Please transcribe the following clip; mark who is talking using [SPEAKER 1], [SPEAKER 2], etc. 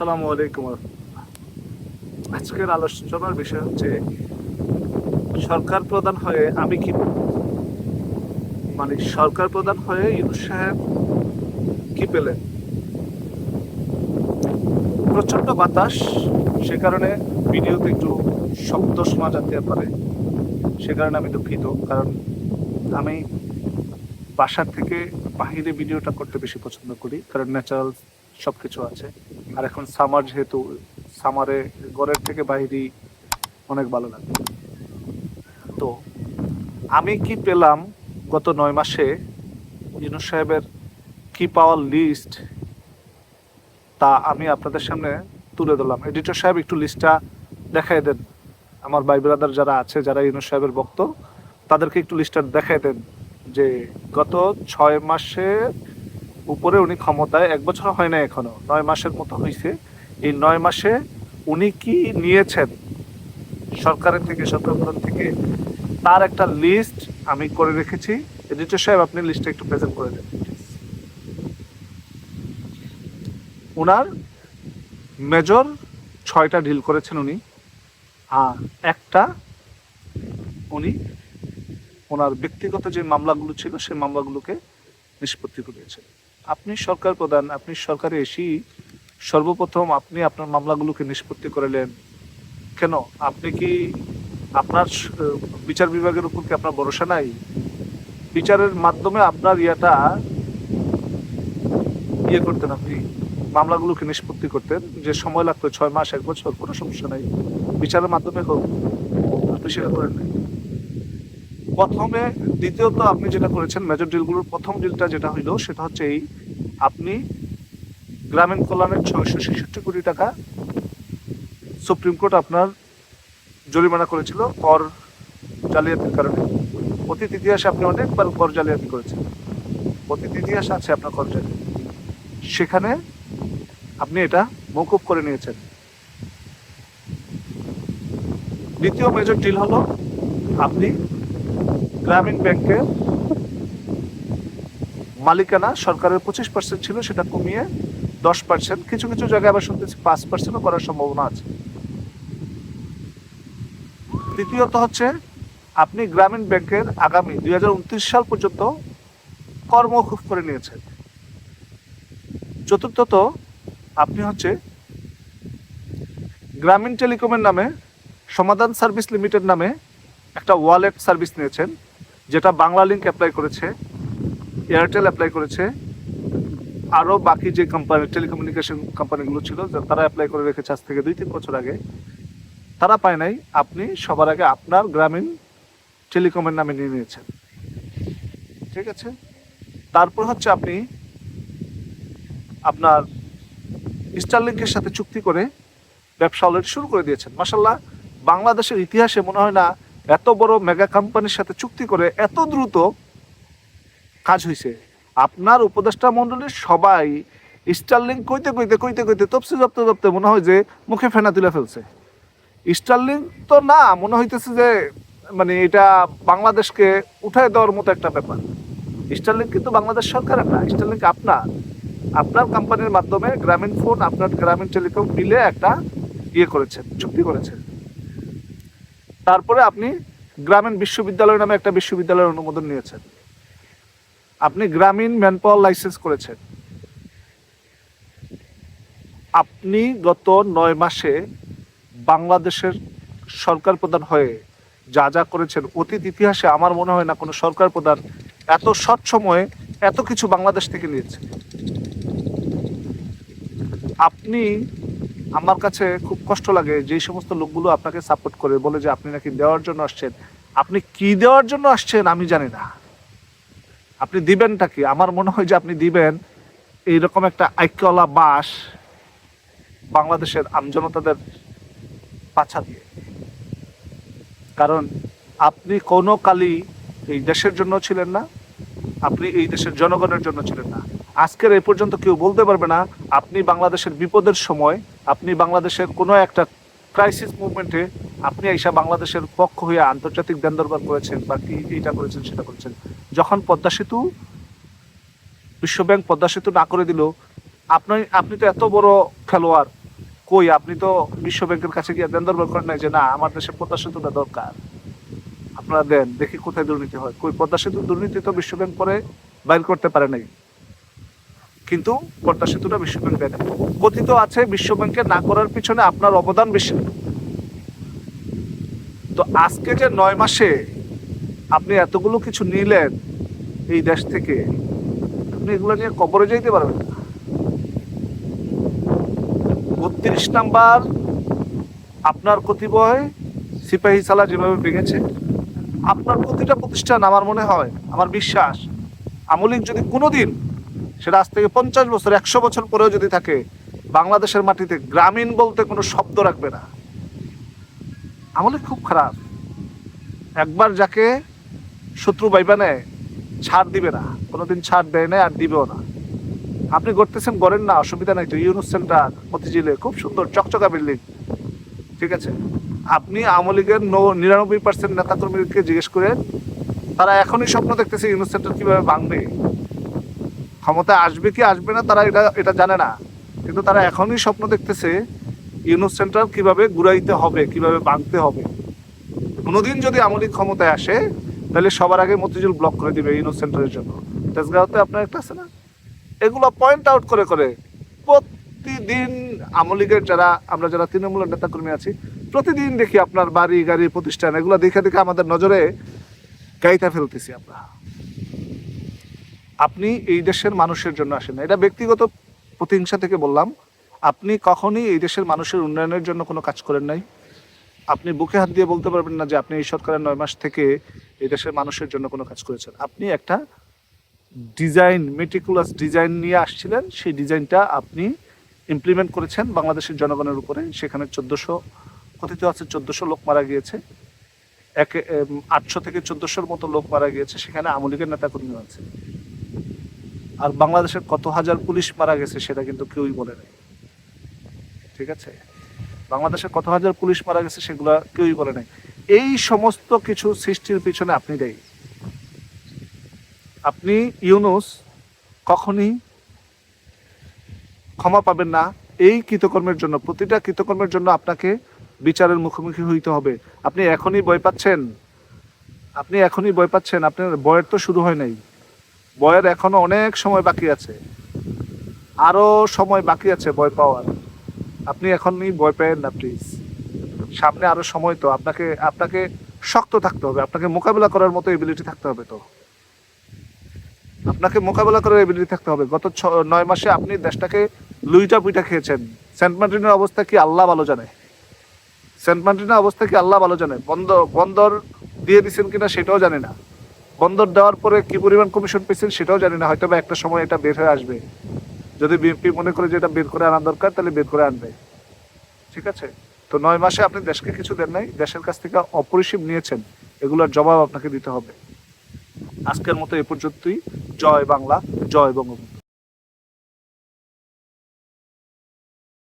[SPEAKER 1] আসসালামু আলাইকুম আজকের আলোচনার বিষয় হচ্ছে, সরকার প্রধান হয়ে আমি কি মানে সরকার প্রধান হয়ে ইউনুস সাহেব কি পেলেন? প্রচণ্ড বাতাস, সে কারণে ভিডিওতে একটু শব্দ শোনা যেতে পারে। সে কারণে আমি দুঃখিত, কারণ আমি বাসার থেকে বাহিরে ভিডিওটা করতে বেশি পছন্দ করি, কারণ ন্যাচারাল সব কিছু আছে। আর এখন সামার যেহেতু সামারে ঘরের থেকে বাইরেই অনেক ভালো লাগে। তো আমি কি পেলাম গত নয় মাসে ইউনুস সাহেবের কি পাওয়ার লিস্ট তা আমি আপনাদের সামনে তুলে ধরলাম। এডিটর সাহেব, একটু লিস্টটা দেখাই দেন। আমার ভাই ব্রাদার যারা আছে, যারা ইউনুস সাহেবের ভক্ত, তাদেরকে একটু লিস্টটা দেখাই দেন যে গত ছয় মাসে উপরে উনি ক্ষমতায় এক বছর হয় না এখনও, নয় মাসের মতো হয়েছে এই নয় মাসে উনি কি নিয়েছেন? সরকারের থেকে, সরকার থেকে, তার একটা লিস্ট আমি করে রেখেছি। এডিটর সাহেব, আপনি লিস্টটা একটু প্রেজেন্ট করে দেন। ওনার মেজর ছয়টা ডিল করেছেন উনি। আর একটা উনি ওনার ব্যক্তিগত যে মামলাগুলো ছিল, সেই মামলাগুলোকে নিষ্পত্তি করিয়েছেন আপনি সরকার প্রধান, আপনি সরকারে এসেই সর্বপ্রথম আপনি আপনার মামলাগুলোকে নিষ্পত্তি করালেন কেন? আপনি কি আপনার বিচার বিভাগের উপর কি আপনার ভরসা নাই? বিচারের মাধ্যমে আপনার ইয়েটা ইয়ে করতেন আপনি, মামলাগুলোকে নিষ্পত্তি করতেন। যে সময় লাগতো ছয় মাস, এক বছর, কোনো সমস্যা নাই। বিচারের মাধ্যমে হোক, আপনি সেটা করেন নাই। প্রথমে দ্বিতীয়ত আপনি যেটা করেছেন মেজর ডিলগুলোর প্রথম ডিলটা যেটা হইল, সেটা হচ্ছে এই, আপনি গ্রামীণ কল্যাণের ছয়শো ছেষট্টি কোটি টাকা সুপ্রিম কোর্ট আপনার জরিমানা করেছিল কর জালিয়াতির কারণে। অতীত ইতিহাসে আপনি অনেকবার কর জালিয়াতি করেছেন। অতীত ইতিহাস আছে আপনার কর জালিয়াতি। সেখানে আপনি এটা মৌকুব করে নিয়েছেন। দ্বিতীয় মেজর ডিল হলো, আপনি গ্রামীণ ব্যাংকের মালিকানা সরকারের পঁচিশ পার্সেন্ট ছিল, সেটা কমিয়ে দশ পার্সেন্ট কিছু কিছু জায়গায় আবার শুনতেছি পাঁচ পার্সেন্টও করার সম্ভাবনা আছে। তৃতীয়ত হচ্ছে, আপনি গ্রামীণ ব্যাংকের আগামী দুই হাজার উনত্রিশ সাল পর্যন্ত কর মৌকুফ করে নিয়েছেন। চতুর্থত, আপনি হচ্ছে গ্রামীণ টেলিকমের নামে সমাধান সার্ভিস লিমিটেড নামে একটা ওয়ালেট সার্ভিস নিয়েছেন। যেটা বাংলা লিঙ্ক অ্যাপ্লাই করেছে এয়ারটেল অ্যাপ্লাই করেছে আরও বাকি যে কোম্পানি টেলিকমিউনিকেশন কোম্পানিগুলো ছিল তারা অ্যাপ্লাই করে রেখেছে আজ থেকে দুই তিন বছর আগে, তারা পায় নাই, আপনি সবার আগে আপনার গ্রামীণ টেলিকমের নামে নিয়ে নিয়েছেন। ঠিক আছে? তারপর হচ্ছে আপনি আপনার স্টারলিংকের সাথে চুক্তি করে ব্যবসা অলরেডি শুরু করে দিয়েছেন। মাসাল্লাহ বাংলাদেশের ইতিহাসে মনে হয় না এত বড় মেগা কোম্পানির সাথে চুক্তি করে এত দ্রুত কাজ হয়েছে আপনার উপদেষ্টা মণ্ডলীর সবাই স্টারলিং কইতে কইতে কইতে কইতে তপসি জপতে জপতে মনে হয় যে মুখে ফেনা তুলে ফেলছে। স্টারলিং তো না, মনে হইতেছে যে মানে এটা বাংলাদেশকে উঠায় দেওয়ার মতো একটা ব্যাপার। স্টারলিং কিন্তু বাংলাদেশ সরকারের না স্টারলিং আপনার। আপনার কোম্পানির মাধ্যমে গ্রামীণ ফোন আপনার গ্রামীণ টেলিকম মিলে একটা ইয়ে করেছেন, চুক্তি করেছেন। তারপরে আপনি গ্রামীণ বিশ্ববিদ্যালয় নামে একটা বিশ্ববিদ্যালয়ের অনুমোদন নিয়েছেন। আপনি গ্রামীণ ম্যানপাওয়ার লাইসেন্স করেছেন। আপনি গত নয় মাসে বাংলাদেশের সরকার প্রধান হয়ে যা যা করেছেন, অতীত ইতিহাসে আমার মনে হয় না কোনো সরকার প্রধান এত শর্ট সময়ে এত কিছু বাংলাদেশ থেকে নিয়েছে। আপনি আমার কাছে খুব কষ্ট লাগে যে সমস্ত লোকগুলো আপনাকে সাপোর্ট করে, বলে যে আপনি নাকি দেওয়ার জন্য আসছেন। আপনি কি দেওয়ার জন্য আসছেন আমি জানি না। আপনি দিবেনটা কি? আমার মনে হয় যে আপনি দিবেন এইরকম একটা ঐক্যলা বাস বাংলাদেশের আমজনতাদের পাছা দিয়ে। কারণ আপনি কোনো কালই এই দেশের জন্য ছিলেন না, আপনি এই দেশের জনগণের জন্য ছিলেন না। আজকের এই পর্যন্ত কেউ বলতে পারবে না, আপনি বাংলাদেশের বিপদের সময়, আপনি বাংলাদেশের কোনো একটা ক্রাইসিস মুভমেন্টে আপনি এইসব বাংলাদেশের পক্ষ হয়ে আন্তর্জাতিক দেন দরবার করেছেন বা কি এইটা করেছেন, সেটা করেছেন। যখন পদ্মা সেতু, বিশ্বব্যাংক পদ্মা সেতু না করে দিল, আপনি আপনি তো এত বড় খেলোয়াড়, কই আপনি তো বিশ্ব ব্যাংকের কাছে গিয়ে দেন দরবার করেন নাই যে না, আমার দেশে পদ্মা সেতুটা দরকার। আপনারা দেন, দেখি কোথায় দুর্নীতি হয়। কই পদ্মা সেতু দুর্নীতি তো বিশ্ব ব্যাংক পরে বাইর করতে পারে নাই। কিন্তু পদ্মা সেতুটা বিশ্ব ব্যাংক দেয় কথিত আছে বিশ্ব ব্যাংকে না করার পিছনে আপনার অবদান বেশি। তো আজকে যে নয় মাসে আপনি এতগুলো কিছু নিলেন এই দেশ থেকে, আপনি এগুলো নিয়ে কবরে যেতে পারবেন বত্রিশ নাম্বার, আপনার কতিপয় সিপাহী সালা যেভাবে ভেঙেছে, আপনার প্রতিটা প্রতিষ্ঠান আমার মনে হয়, আমার বিশ্বাস আমলিক যদি কোনোদিন সেটা আজ থেকে পঞ্চাশ বছর, একশো বছর পরেও যদি থাকে, বাংলাদেশের মাটিতে গ্রামীণ বলতে কোনো শব্দ রাখবে না। আমলিক খুব খারাপ। একবার যাকে শত্রু বাইবা নেয়, ছাড় দিবে না। কোনোদিন ছাড় দেয় না আর দিবেও না। আপনি করতেছেন গড়েন না, অসুবিধা নাই তো। ইউনুস সেন্টার মতিঝিলে খুব সুন্দর, চকচকা বিল্ডিং। ঠিক আছে? আপনি আওয়ামী লীগের ন- নিরানব্বই পার্সেন্ট নেতাকর্মীকে জিজ্ঞেস করেন তারা এখনই স্বপ্ন দেখতেছে ইউনুস সেন্টার কীভাবে ভাঙবে। ক্ষমতায় আসবে কি আসবে না, তারা এটা এটা জানে না। কিন্তু তারা এখনই স্বপ্ন দেখতেছে ইউনুস সেন্টার কীভাবে ঘুরাইতে হবে, কীভাবে বাঁধতে হবে। কোনোদিন যদি আওয়ামী লীগ ক্ষমতায় আসে, তাহলে সবার আগে মতিঝিল ব্লক করে দিবে ইউনুস সেন্টারের জন্য। তেজগাঁওতে আপনার একটা আছে না? এগুলো পয়েন্ট আউট করে করে। প্রতিদিন আওয়ামী লীগের যারা, আমরা যারা তৃণমূলের নেতাকর্মী আছি, প্রতিদিন দেখি আপনার বাড়ি, গাড়ি প্রতিষ্ঠান, এগুলো দেখে দেখে আমাদের নজরে গাইতা ফেলতেছি আমরা। আপনি এই দেশের মানুষের জন্য আসেন না। এটা ব্যক্তিগত প্রতিহিংসা থেকে বললাম। আপনি কখনই এই দেশের মানুষের উন্নয়নের জন্য কোনো কাজ করেন নাই। আপনি বুকে হাত দিয়ে বলতে পারবেন না যে আপনি এই সরকারের নয় মাস থেকে এই দেশের মানুষের জন্য কোনো কাজ করেছেন। আপনি একটা ডিজাইন মেটিকুলাস ডিজাইন নিয়ে আসছিলেন। সেই ডিজাইনটা আপনি ইমপ্লিমেন্ট করেছেন বাংলাদেশের জনগণের উপরে। সেখানে চোদ্দোশো, কথিত আছে চোদ্দোশো লোক মারা গিয়েছে। এক আটশো থেকে চোদ্দোশোর মতো লোক মারা গিয়েছে। সেখানে আমলিগের নেতাকর্মী আছে। আর বাংলাদেশের কত হাজার পুলিশ মারা গেছে সেটা কিন্তু কেউই বলে নাই। ঠিক আছে? বাংলাদেশের কত হাজার পুলিশ মারা গেছে সেগুলো কেউই বলে নাই। এই সমস্ত কিছু সৃষ্টির পিছনে আপনি দেয় আপনি ইউনুস, কখনই ক্ষমা পাবেন না। এই কৃতকর্মের জন্য, প্রতিটা কৃতকর্মের জন্য আপনাকে বিচারের মুখোমুখি হইতে হবে। আপনি এখনই ভয় পাচ্ছেন? আপনি এখনই ভয় পাচ্ছেন? আপনার বয়ের তো শুরু হয় নাই। বয়ের এখনও অনেক সময় বাকি আছে। আরও সময় বাকি আছে ভয় পাওয়ার। আপনি এখনই ভয় পেয়েন না প্লিজ সামনে আরও সময় তো, আপনাকে আপনাকে শক্ত থাকতে হবে। আপনাকে মোকাবিলা করার মতো এবিলিটি থাকতে হবে তো। আপনাকে মোকাবেলা করার এবিলিটি থাকতে হবে। গত নয় মাসে আপনি দেশটাকে লুইটা পুইটা খেয়েছেন। সেন্ট মার্টিনের অবস্থা কি আল্লাহ ভালো জানে? সেন্ট মার্টিনের অবস্থা কি আল্লাহ ভালো জানে? বন্দর বন্দর দিয়ে দিচ্ছেন কিনা সেটাও জানি না। বন্দর দেওয়ার পরে কি পরিমাণ কমিশন পেয়েছেন সেটাও জানি না হয়তো একটা সময় এটা বের হয়ে আসবে। যদি বিএনপি মনে করে যে এটা বের করে আনা দরকার, তাহলে বের করে আনবে। ঠিক আছে? তো নয় মাসে আপনি দেশকে কিছু দেন নাই, দেশের কাছ থেকে অপরিসীম নিয়েছেন, এগুলোর জবাব আপনাকে দিতে হবে। আজকের মতো এ পর্যন্তই। জয় বাংলা, জয় বঙ্গবন্ধু।